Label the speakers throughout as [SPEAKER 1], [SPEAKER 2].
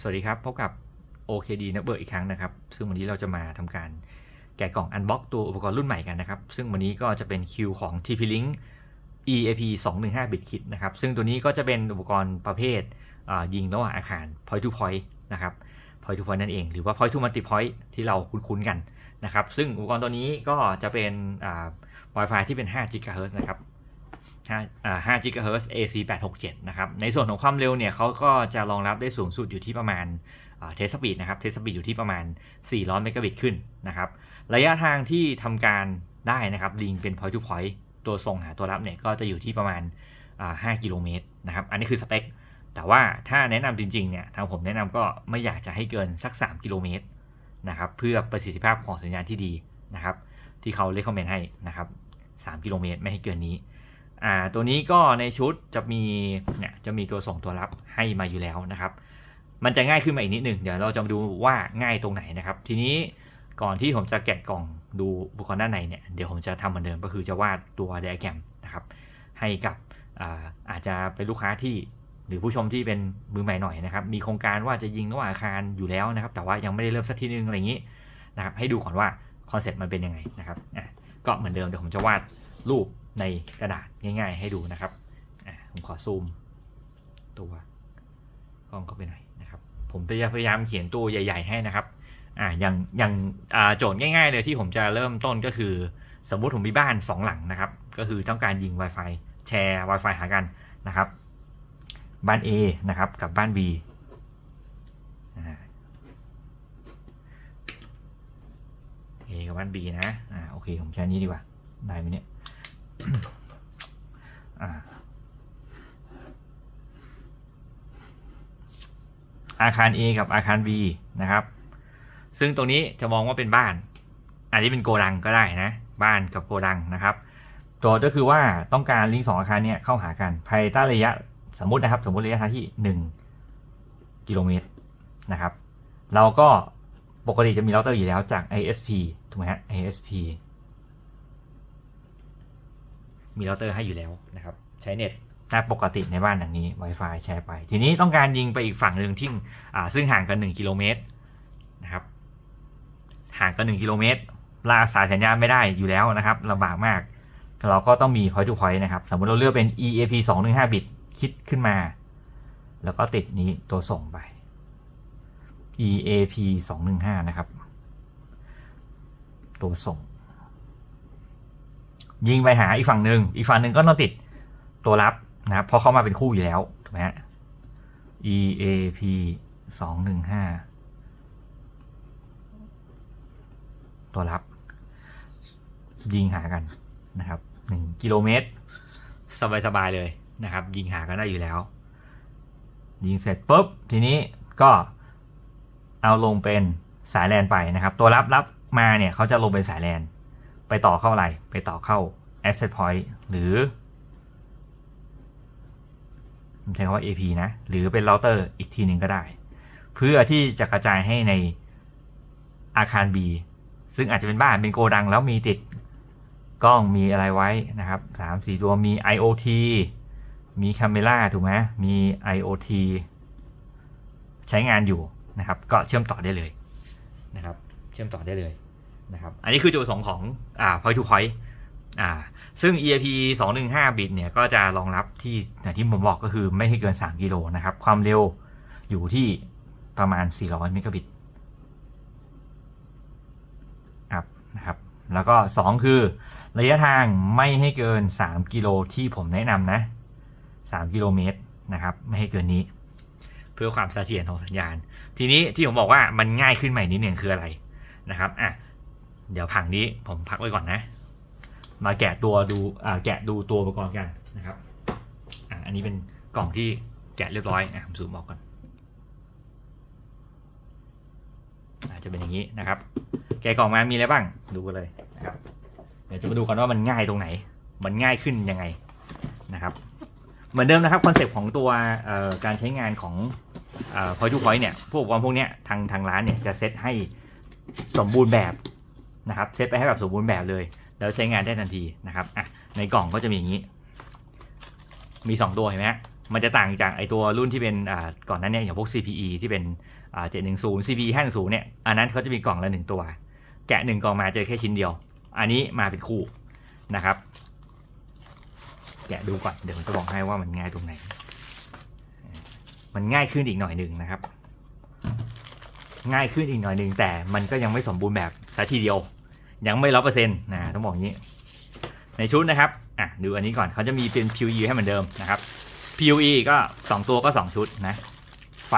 [SPEAKER 1] สวัสดีครับ พบกับ OKD Network อีกครั้งนะครับ ซึ่งวันนี้เราจะมาทำการแกะกล่อง Unbox ตัวอุปกรณ์รุ่นใหม่กันนะครับ ซึ่งวันนี้ก็จะเป็นคิวของ TP-Link EAP 215 bit kit นะครับ ซึ่งตัวนี้ก็จะเป็นอุปกรณ์ประเภทยิงระหว่างอาคาร point to point นะครับ point to point นั่นเอง หรือว่า point to multi point ที่เราคุ้นๆกันนะครับ ซึ่งอุปกรณ์ตัวนี้ก็จะเป็น Wi-Fi ที่เป็น5 GHz นะครับ 5ghz AC 867นะครับ ในส่วนของความเร็วเนี่ยเขาก็จะรองรับได้สูงสุดอยู่ที่ประมาณเทสปีดนะครับ เทสปีดอยู่ที่ประมาณ 400 เมกะบิตขึ้นนะครับ ระยะทางที่ทำการได้นะครับลิงเป็น point to point ตัวส่งหาตัวรับเนี่ยก็จะอยู่ที่ประมาณอ่า5กิโลเมตรนะครับ อันนี้คือสเปค แต่ว่าถ้าแนะนำจริงๆเนี่ยทางผมแนะนำก็ไม่อยากจะให้เกินสัก 3 กิโลเมตรนะครับ เพื่อประสิทธิภาพของสัญญาณที่ดีนะครับ ที่เขาเล c กคอมเมนต์ให้นะครับ 3 กิโลเมตรไม่ให้เกินนี้ อ่าตัวนี้ก็ในชุดจะมีเนี่ยจะมีตัวส่งตัวรับให้มาอยู่แล้วนะครับ มันจะง่ายขึ้นมาอีกนิดหนึ่งเดี๋ยวเราจะมาดูว่าง่ายตรงไหนนะครับ ทีนี้ก่อนที่ผมจะแกะกล่องดูอุปกรณ์ด้านในเนี่ยเดี๋ยวผมจะทำเหมือนเดิมก็คือจะวาดตัวไดอะแกรมนะครับให้กับอาอาจจะเป็นลูกค้าที่หรือผู้ชมที่เป็นมือใหม่หน่อยนะครับ มีโครงการว่าจะยิงระหว่างอาคารอยู่แล้วนะครับ แต่ว่ายังไม่ได้เริ่มสักทีนึงอะไรอย่างนี้นะครับให้ดูก่อนว่าคอนเซ็ปต์มันเป็นยังไงนะครับอะก็เหมือนเดิมเดี๋ยวผมจะวาดรูป ในกระดาษง่าย ๆ ให้ดูนะครับผมขอซูมตัวกล้องเข้าไปหน่อยนะครับ ผมจะพยายามเขียนตัวใหญ่ ๆ ให้นะครับอ่าอย่างอย่างโจทย์ง่าย ๆ เลยที่ผมจะเริ่มต้นก็คือ สมมุติผมมีบ้าน 2 หลังนะครับ ก็คือต้องการยิง Wi-Fi แชร์ Wi-Fi หากันนะครับ บ้าน A นะครับกับบ้าน B อ่า A กับบ้าน B นะ อ่า โอเค ผมใช้นี้ดีกว่า ได้ไหมเนี่ย อาคาร A กับอาคาร B นะครับ ซึ่งตรงนี้จะมองว่าเป็นบ้าน อันนี้เป็นโกดังก็ได้นะ บ้านกับโกดังนะครับโจทย์ก็คือว่าต้องการลิงก์สองอาคารเนี้ยเข้าหากันภายใต้ระยะสมมตินะครับ สมมติระยะทางที่ 1 กิโลเมตรนะครับ เราก็ปกติจะมีเราเตอร์อยู่แล้วจาก ISP ถูกไหมฮะ ISP มีเราเตอร์ให้อยู่แล้วนะครับ ใช้เน็ตหน้าปกติในบ้านหลังนี้ Wi-Fi แชร์ไป ทีนี้ต้องการยิงไปอีกฝั่งหนึ่งที่อ่าซึ่งห่างกัน 1 กิโลเมตรนะครับห่างกัน 1 กิโลเมตรลากสายสัญญาณไม่ได้อยู่แล้วนะครับลำบากมาก เราก็ต้องมี point to point นะครับ สมมติเราเลือกเป็น EAP 215 บิตคิดขึ้นมา แล้วก็ติดนี้ตัวส่งไป EAP 215 นะครับ ตัวส่ง ยิงไปหาอีกฝั่งหนึ่งอีกฝั่งหนึ่งก็ต้องติดตัวรับนะครับเพราะเขามาเป็นคู่อยู่แล้วถูกไหมฮะ EAP สองหนึ่งห้าตัวรับ ยิงหากันนะครับหนึ่งกิโลเมตร สบายๆเลยนะครับ ยิงหากันได้อยู่แล้ว ยิงเสร็จปุ๊บ ทีนี้ก็เอาลงเป็นสายแลนไปนะครับ ตัวรับรับมาเนี่ยเขาจะลงเป็นสายแลน ไปต่อเข้าอะไร ไปต่อเข้า asset point หรือใช้คำว่า AP นะ หรือเป็นเราเตอร์อีกทีหนึ่งก็ได้ เพื่อที่จะกระจายให้ในอาคาร B ซึ่งอาจจะเป็นบ้านเป็นโกดังแล้วมีติดกล้องมีอะไรไว้นะครับสามสี่ตัวมี IoT มี c a m e r a ถูกไหมมี IoT ใช้งานอยู่นะครับ ก็เชื่อมต่อได้เลยนะครับ เชื่อมต่อได้เลย นะครับอันนี้คือจุดประสงค์ของอ่า point to point อ่าซึ่ง EIP 215 บิตเนี่ยก็จะรองรับที่อย่างที่ผมบอกก็คือไม่ให้เกิน 3 กิโลนะครับ ความเร็วอยู่ที่ประมาณ 400 เมกะบิตอัพนะครับ แล้วก็ 2 คือ ระยะทางไม่ให้เกิน 3 กิโลที่ผมแนะนำนะ 3 กิโลเมตรนะครับ ไม่ให้เกินนี้ เพื่อความเสถียรของสัญญาณ ทีนี้ที่ผมบอกว่ามันง่ายขึ้นใหม่นิดหนึ่งคืออะไรนะครับอะ เดี๋ยวผังนี้ผมพักไว้ก่อนนะ มาแกะตัวดูอ่าแกะดูตัวอุปกรณ์กันนะครับอ่าอันนี้เป็นกล่องที่แกะเรียบร้อยอะผมซูมออกก่อนอาจจะเป็นอย่างนี้นะครับ แกะกล่องมามีอะไรบ้างดูกันเลยนะครับ เดี๋ยวจะมาดูกันว่ามันง่ายตรงไหน มันง่ายขึ้นยังไงนะครับเหมือนเดิมนะครับคอนเซปต์ของตัวการใช้งานของเอ่อ point to point เนี่ยพวกอุปกรณ์พวกเนี้ยทางทางร้านเนี่ยจะเซตให้สมบูรณ์แบบ นะครับเซตไปให้แบบสมบูรณ์แบบเลย แล้วใช้งานได้ทันทีนะครับอะในกล่องก็จะมีอย่างนี้ มี 2 ตัวเห็นไหมมันจะต่างจากไอตัวรุ่นที่เป็นอ่าก่อนนั้นเนี่ยอย่างพวก CPE ที่เป็นอ่า710 CPE 510เนี่ยอันนั้นเขาจะมีกล่องละหนึ่งตัว แกะหนึ่งกล่องมาเจอแค่ชิ้นเดียว อันนี้มาเป็นคู่นะครับ แกะดูก่อนเดี๋ยวผมจะบอกให้ว่ามันง่ายตรงไหน มันง่ายขึ้นอีกหน่อยหนึ่งนะครับ ง่ายขึ้นอีกหน่อยหนึ่งแต่มันก็ยังไม่สมบูรณ์แบบ ซะทีเดียว ยังไม่ร้อยเปอร์เซ็นต์นะต้องบอกอย่างนี้ ในชุดนะครับอะดูอันนี้ก่อนเขาจะมีเป็น PUE ให้เหมือนเดิมนะครับ PUE ก็ 2 ตัวก็ 2 ชุดนะ ไฟ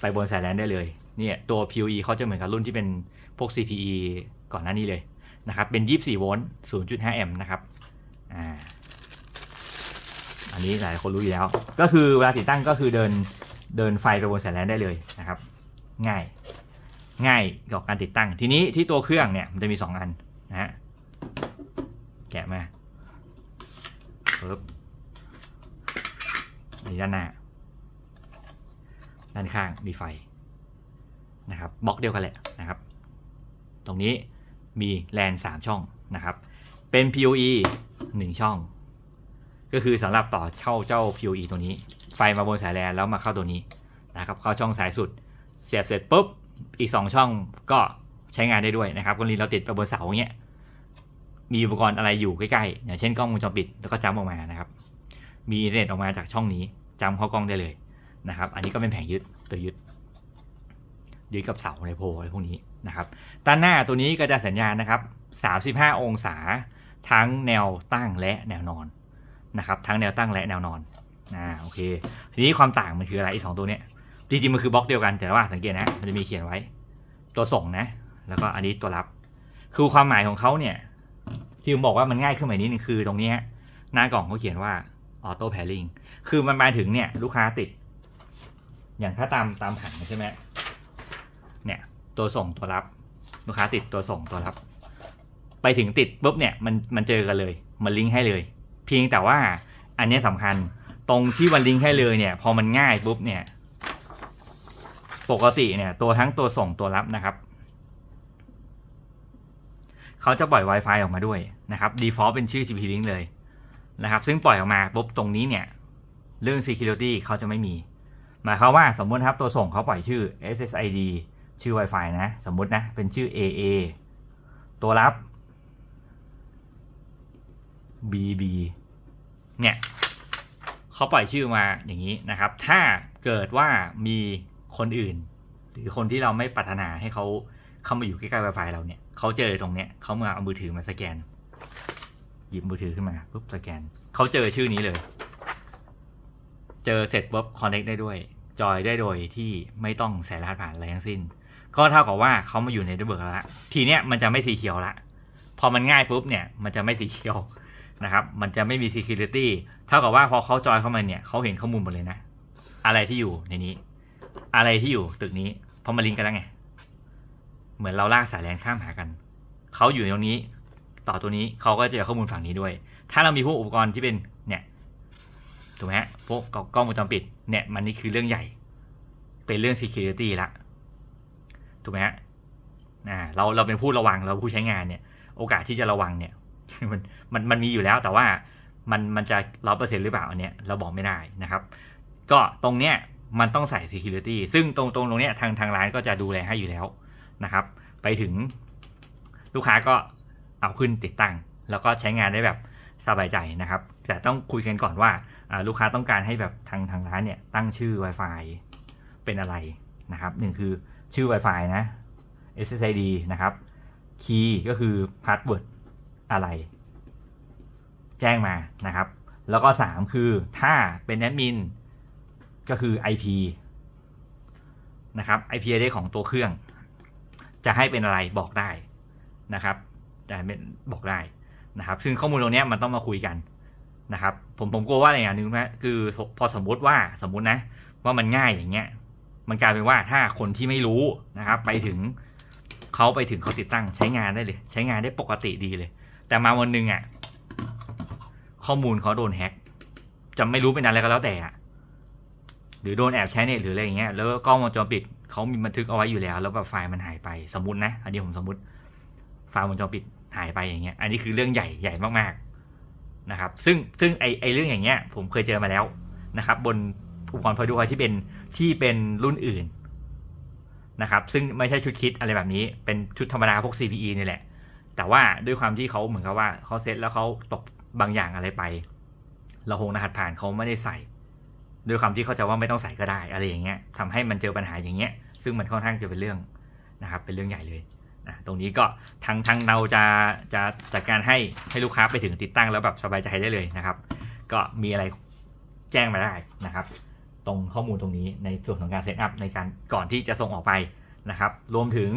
[SPEAKER 1] ไปบนสายแลนได้เลยเนี่ยตัว PUE เขาจะเหมือนกับรุ่นที่เป็นพวก CPE ก่อนหน้านี้เลยนะครับเป็น 24 โวลต์ 0.5 แอมป์นะครับอ่าอันนี้หลายคนรู้อยู่แล้ว ก็คือเวลาติดตั้งก็คือเดินเดินไฟไปบนสายแลนได้เลยนะครับ ง่าย ง่ายกับการติดตั้ง ทีนี้ที่ตัวเครื่องเนี่ยมันจะมี 2 อันนะฮะแกะมาปึ๊บอันนี้ด้านหน้า ด้านข้างมีไฟนะครับบล็อกเดียวกันแหละนะครับ ตรงนี้มีแลนสามช่องนะครับ เป็น PoE หนึ่งช่อง ก็คือสำหรับต่อเข้าเจ้า PoE ตัวนี้ ไฟมาบนสายแลนแล้วมาเข้าตัวนี้นะครับ เข้าช่องสายสุด เสียบเสร็จปุ๊บ อีก 2 ช่องก็ใช้งานได้ด้วยนะครับกรณีเราติดไปบนเสาเงี้ยมีอุปกรณ์อะไรอยู่ใกล้ๆอย่างเช่นกล้องวงจรปิดแล้วก็จำออกมานะครับ มีอินเทอร์เน็ตออกมาจากช่องนี้จำเข้ากล้องได้เลยนะครับ อันนี้ก็เป็นแผงยึดตัวยึดยึดกับเสาในโพลอะไรพวกนี้นะครับด้านหน้าตัวนี้ก็จะสัญญาณนะครับ 35 องศา ทั้งแนวตั้งและแนวนอนนะครับ ทั้งแนวตั้งและแนวนอนอ่าโอเค ทีนี้ความต่างมันคืออะไรอีกสองตัวเนี้ย จริงๆมันคือบล็อกเดียวกันแต่ว่าสังเกตนะ มันจะมีเขียนไว้ ตัวส่งนะ แล้วก็อันนี้ตัวรับ คือความหมายของเขาเนี่ย ที่ผมบอกว่ามันง่ายขึ้นมานิดนึงคือตรงนี้ฮะหน้ากล่องเขาเขียนว่า auto pairing คือมันมาถึงเนี่ยลูกค้าติด อย่างถ้าตามตามผังใช่ไหมเนี่ย ตัวส่งตัวรับ ลูกค้าติดตัวส่งตัวรับ ไปถึงติดปุ๊บเนี่ยมันมันเจอกันเลย มันลิงก์ให้เลย เพียงแต่ว่าอันนี้สำคัญตรงที่มันลิงก์ให้เลยเนี่ย พอมันง่ายปุ๊บเนี่ย ปกติเนี่ยตัวทั้งตัวส่งตัวรับนะครับ เขาจะปล่อย Wi-Fi ออกมาด้วยนะครับ default เป็นชื่อ GP Link เลยนะครับ ซึ่งปล่อยออกมาปุ๊บตรงนี้เนี่ย เรื่อง security เขาจะไม่มี หมายความว่าสมมติครับตัวส่งเขาปล่อยชื่อ SSID ชื่อ Wi-Fi นะ สมมตินะ เป็นชื่อ AA ตัวรับ BB เนี่ยเขาปล่อยชื่อมาอย่างนี้นะครับ ถ้าเกิดว่ามี คนอื่น หรือคนที่เราไม่ปรารถนาให้เขาเข้ามาอยู่ใกล้ๆ Wi-Fi เราเนี่ยเขาเจอตรงเนี้ยเขามาเอามือถือมาสแกน หยิบมือถือขึ้นมาปุ๊บสแกนเขาเจอชื่อนี้เลย เจอเสร็จปุ๊บคอนเน c t ได้ด้วยจอยได้โดยที่ไม่ต้องใส่รหัสผ่านอะไรทั้งสิ้น ก็เท่ากับว่าเขามาอยู่ในระเบิดแล้วทีเนี้ยมันจะไม่สีเขียวละพอมันง่ายปุ๊บเนี่ยมันจะไม่สีเขียวนะครับ มันจะไม่มี security เท่ากับว่าพอเขาจอยเข้ามาเนี่ยเขาเห็นข้อมูลหมดเลยนะ อะไรที่อยู่ในนี้ อะไรที่อยู่ตึกนี้พราะมาลิงกันแล้วไง เหมือนเราลากสายแลนข้ามหากันเขาอยู่ตรงนี้ ต่อตัวนี้เขาก็จะเจอข้อมูลฝั่งนี้ด้วย ถ้าเรามีพวกอุปกรณ์ที่เป็นเนี่ยถูกไหมฮะพวกกล้องวงจรปิดเนี่ยมันนี่คือเรื่องใหญ่ เป็นเรื่อง security ละถูกไหมฮะอ่าเราเราเป็นผู้ระวังเราผู้ใช้งานเนี่ย โอกาสที่จะระวังเนี่ยมันมันมันมีอยู่แล้วแต่ว่ามันมันจะร้อเปอร์เซ็นต์หรือเปล่าอันเนี้ยเราบอกไม่ได้นะครับ ก็ตรงเนี้ย มันต้องใส่ security ซึ่งตรงตรงตรงเนี้ยทางทางร้านก็จะดูแลให้อยู่แล้วนะครับ ไปถึงลูกค้าก็เอาขึ้นติดตั้ง แล้วก็ใช้งานได้แบบสบายใจนะครับ แต่ต้องคุยกันก่อนว่าลูกค้าต้องการให้แบบทางทางร้านเนี่ยตั้งชื่อ Wi-Fi เป็นอะไรนะครับหนึ่งคือชื่อ Wi-Fi นะ SSID นะครับ Key ก็คือ Password อะไร แจ้งมานะครับ แล้วก็ 3 คือถ้าเป็นแอดมิน ก็คือ IP นะครับ IP address ของตัวเครื่อง จะให้เป็นอะไรบอกได้นะครับแต่บอกได้นะครับ ซึ่งข้อมูลตรงนี้มันต้องมาคุยกันนะครับ ผมผมกลัวว่าอะไรอย่างนึงนะคือพอสมมติว่าสมมตินะ ว่ามันง่ายอย่างเงี้ย มันกลายเป็นว่าถ้าคนที่ไม่รู้นะครับ ไปถึงเขาไปถึงเขาติดตั้งใช้งานได้เลย ใช้งานได้ปกติดีเลย แต่มาวันหนึ่งอะข้อมูลเขาโดนแฮ็กจะไม่รู้เป็นอะไรก็แล้วแต่อะ รือโดนแอบใช้เน็ตหรืออะไรอย่างเงี้ยแล้วกล้องวงจรปิดเขามีบันทึกเอาไว้อยู่แล้ว แล้วแบบไฟล์มันหายไปสมมตินะ อันนี้ผมสมมติไฟล์วงจรปิดหายไปอย่างเงี้ย อันนี้คือเรื่องใหญ่ใหญ่มากๆนะครับ ซึ่งซึ่งไอไอเรื่องอย่างเงี้ย ผมเคยเจอมาแล้วนะครับ บนอุปกรณ์พอยดูไที่เป็นที่เป็นรุ่นอื่นนะครับ ซึ่งไม่ใช่ชุดคิดอะไรแบบนี้ เป็นชุดธรรมดาพวก CPE นี่แหละ แต่ว่าด้วยความที่เขาเหมือนกับว่าเขาเซตแล้วเขาตกบางอย่างอะไรไป เราคงรหัสผ่านเขาไม่ได้ใส่ ด้วยความที่เข้าใจว่าไม่ต้องใส่ก็ได้อะไรอย่างเงี้ยทำให้มันเจอปัญหาอย่างเงี้ย ซึ่งมันค่อนข้างจะเป็นเรื่องนะครับ เป็นเรื่องใหญ่เลยนะตรงนี้ก็ทางทางเราจะจะจัดการให้ให้ลูกค้าไปถึงติดตั้งแล้วแบบสบายใจได้เลยนะครับ ก็มีอะไรแจ้งมาได้นะครับ ตรงข้อมูลตรงนี้ในส่วนของการเซตอัพในการก่อนที่จะส่งออกไปนะครับ รวมถึง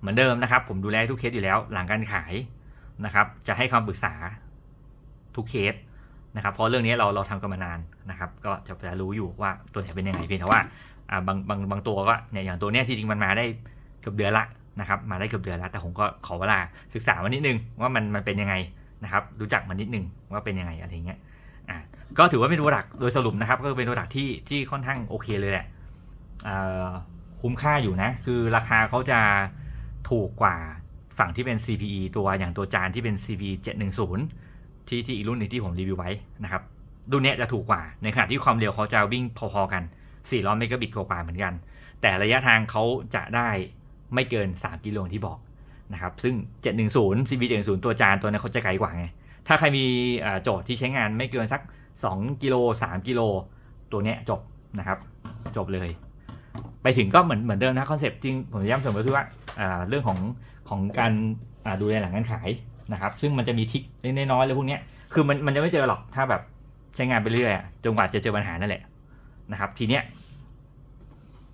[SPEAKER 1] เหมือนเดิมนะครับ ผมดูแลทุกเคสอยู่แล้วหลังการขายนะครับ จะให้คำปรึกษาทุกเคส นะครับเพราะเรื่องนี้เราเราทำกันมานานนะครับก็จะจะรู้อยู่ว่าตัวไหนเป็นยังไงเพียงแต่ว่าอ่าบางบางบางตัวก็เนี่ยอย่างตัวเนี้ยที่จริงมันมาได้เกือบเดือนละนะครับมาได้เกือบเดือนแล้วแต่ผมก็ขอเวลาศึกษามานิดนึงว่ามันมันเป็นยังไงนะครับรู้จักมันนิดนึงว่าเป็นยังไงอะไรเงี้ยอ่าก็ถือว่าเป็นตัวหลักโดยสรุปนะครับก็เป็นตัวหลักที่ที่ค่อนข้างโอเคเลยแหละคุ้มค่าอยู่นะ คือราคาเขาจะถูกกว่าฝั่งที่เป็น CPE ตัวอย่างตัวจานที่เป็น CPE 710 ที่ที่อีกรุ่นหนึงที่ผมรีวิวไว้นะครับรุ่นเนี้ยจะถูกกว่า ในขณะที่ความเร็วเขาจะวิ่งพอๆกัน 400 เมกะบิตกว่าเหมือนกัน แต่ระยะทางเขาจะได้ไม่เกิน 3 กิโลที่บอกนะครับ ซึ่ง 710 CB 710ตัวจานตัวนั้นเขาจะไกลกว่าไง ถ้าใครมีโจทย์ที่ใช้งานไม่เกินสัก 2 กิโล 3 กิโล ตัวเนี้ยจบนะครับ จบเลย ไปถึงก็เหมือนเหมือนเดิมนะคอนเซปต์จริงผมย้ำเสมอคือว่าเรื่องของของการดูแลหลังการขาย นะครับ ซึ่งมันจะมีทิกเล็กน้อยๆเลยพวกนี้คือมันมันจะไม่เจอหรอกถ้าแบบใช้งานไปเรื่อยจนกว่าจะเจอปัญหานั่นแหละนะครับ ทีเนี้ย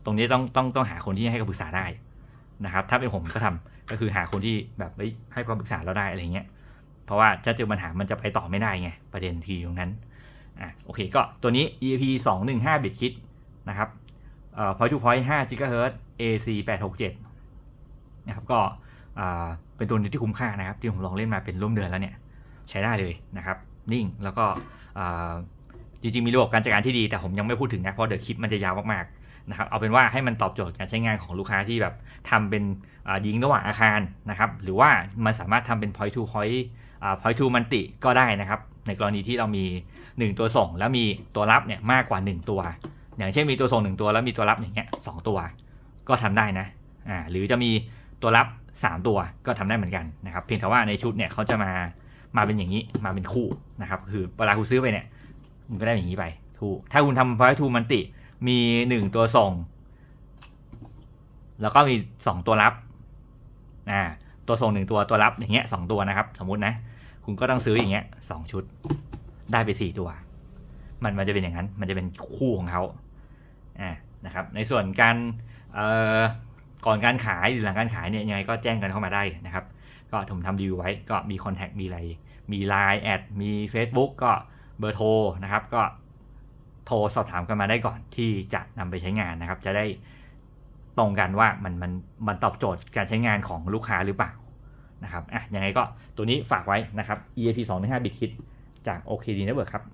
[SPEAKER 1] ตรงนี้ต้องต้องต้องหาคนที่ให้คำปรึกษาได้นะครับ ถ้าเป็นผมก็ทำก็คือหาคนที่แบบเฮ้ยให้ความปรึกษาเราได้อะไรเงี้ยเพราะว่าถ้าเจอปัญหามันจะไปต่อไม่ได้ไงประเด็นทีตรงนั้นอะโอเคก็ตัวนี้ EAP 215 bit kit นะครับเอ่อ point to point 5 GHz AC 867นะครับก็ เป็นตัวนี้ที่คุ้มค่านะครับ ที่ผมลองเล่นมาเป็นร่วมเดือนแล้วเนี่ยใช้ได้เลยนะครับ นิ่งแล้วก็จริงๆมีระบบการจัดการที่ดีแต่ผมยังไม่พูดถึงนะเพราะเดี๋ยวคลิปมันจะยาวมากๆนะครับเอาเป็นว่าให้มันตอบโจทย์การใช้งานของลูกค้าที่แบบทำเป็นยิงระหว่างอาคารนะครับ หรือว่ามันสามารถทำเป็น point to point point to multi ก็ได้นะครับ ในกรณีที่เรามี 1 ตัวส่ง แล้วมีตัวรับเนี่ยมากกว่า 1 ตัว อย่างเช่นมีตัวส่ง 1 ตัวแล้วมีตัวรับอย่างเงี้ยสตัว ก็ทำได้นะอ่าหรือจะมีตัวรับ 3 ตัวก็ทำได้เหมือนกันนะครับเพียงแต่ว่าในชุดเนี่ยเขาจะมามาเป็นอย่างนี้มาเป็นคู่นะครับคือเวลาคุณซื้อไปเนี่ยมันก็ได้อย่างนี้ไปถูกถ้าคุณทำพอยทูมันติมีหนึ่งตัวส่ง แล้วก็มีสองตัวรับอ่าตัวส่งหนึ่งตัวตัวรับอย่างเงี้ยสองตัวนะครับ สมมุตินะ คุณก็ต้องซื้ออย่างเงี้ยสองชุดได้ไปสี่ตัว มันมันจะเป็นอย่างนั้น มันจะเป็นคู่ของเขาอ่านะครับ ในส่วนการเอ่อ ก่อนการขายหรือหลังการขายเนี่ยยังไงก็แจ้งกันเข้ามาได้นะครับ ก็ผมทำรีวิวไว้ก็มีคอนแทคมีอะไร มี Line แอดมี Facebook ก็เบอร์โทรนะครับ ก็โทรสอบถามกันมาได้ก่อนที่จะนำไปใช้งานนะครับ จะได้ตรงกันว่ามันมันมันตอบโจทย์การใช้งานของลูกค้าหรือเปล่านะครับอะยังไงก็ตัวนี้ฝากไว้นะครับ EAP 2 5 bit kit จาก OKD Network ครับ